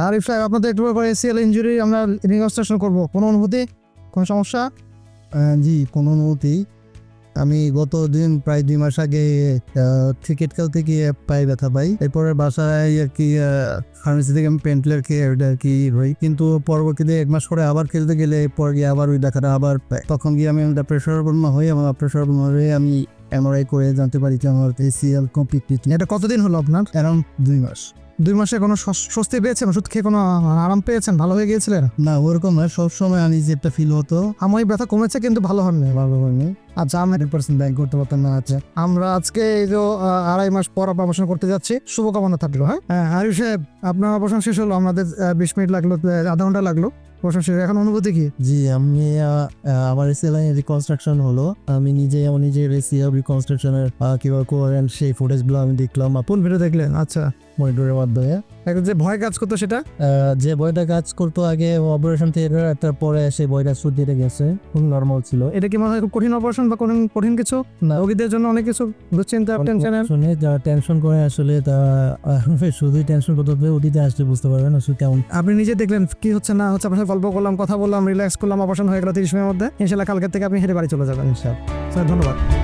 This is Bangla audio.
আরিফ সাহেব আপনাদের একটু ব্যাপারে এসিএল ইঞ্জুরি আমরা রিকনস্ট্রাকশন করব। কোনো অনুভূতি? কোনো সমস্যা? জি কোনো অনুভূতি। আমি গত দিন প্রায় দুই মাস আগে ক্রিকেট খেলতে গিয়ে পায়ে ব্যথা পাই। এরপরে বাসায় আর কি ফার্মেসি থেকে আমি পেন্টলার খেয়ে ওইটা আর কি হই কিন্তু পরবর্তীতে এক মাস পরে আবার খেলতে গেলে পর গিয়ে আবার ওই দেখাটা আবার পাই তখন গিয়ে আমি প্রেশার বর্মা হই আমার প্রেশার বর্মা হয়ে আমি এমআরআই করে জানতে পারি যে আমার এসিএল কমপ্লিট এটা কতদিন হলো আপনার? অ্যারাউন্ড দুই মাস। দুই মাসে কোনো স্বস্তি পেয়েছেন? ওষুধ খেয়ে কোনো আরাম পেয়েছেন? ভালো হয়ে গিয়েছিলেন? না ওরকম না সবসময় আমি যে একটা ফিল হতো। আমার ব্যথা কমেছে কিন্তু ভালো হননি ভালো হয়নি। আচ্ছা আমি হান্ড্রেড পার্সেন্ট ব্যাংক করতে পারতাম না আছে আমরা আজকে এই যে আড়াই মাস পর অপারেশন করতে যাচ্ছি। শুভকামনা থাকল হ্যাঁ? হ্যাঁ সাহেব আপনার অপারেশন শেষ হলো আমাদের বিশ মিনিট লাগল আধা ঘণ্টা লাগল। অপারেশন শেষ এখন অনুভূতি কি? জি আমি আমার রিকনস্ট্রাকশন হলো। আমি নিজে নিজের এসিএল রিকনস্ট্রাকশনের কীভাবে করেন সেই ফুটেজগুলো আমি দেখলাম। আপন ভিডিও দেখলেন? আচ্ছা। মনিটরের মাধ্যমে। একটা যে ভয় কাজ করতো সেটা? যে বইটা কাজ করতো আগে অপারেশন থিয়েটার তার পরে সেই বইটা সুদিতে গেছে। খুব নর্মাল ছিল। এটা কি মনে হয় খুব কঠিন অপারেশন বা কঠিন কঠিন কিছু? না। রোগীদের জন্য অনেক কিছু দুশ্চিন্তা টেনশনের শুনে যারা টেনশন করে আসলে তা শুধুই টেনশন করতে হবে অতীতে আসলে বুঝতে পারবেন আসলে কেমন। আপনি নিজে দেখলেন কি হচ্ছে না হচ্ছে আপনার সাথে গল্প করলাম কথা বললাম রিল্যাক্স করলাম অপারেশন হয়ে গেল তিরিশ মিনিটের মধ্যে। ইনশাল্লাহ কালকের থেকে আপনি হেঁটে বাড়ি চলে যাবেন। স্যার ধন্যবাদ।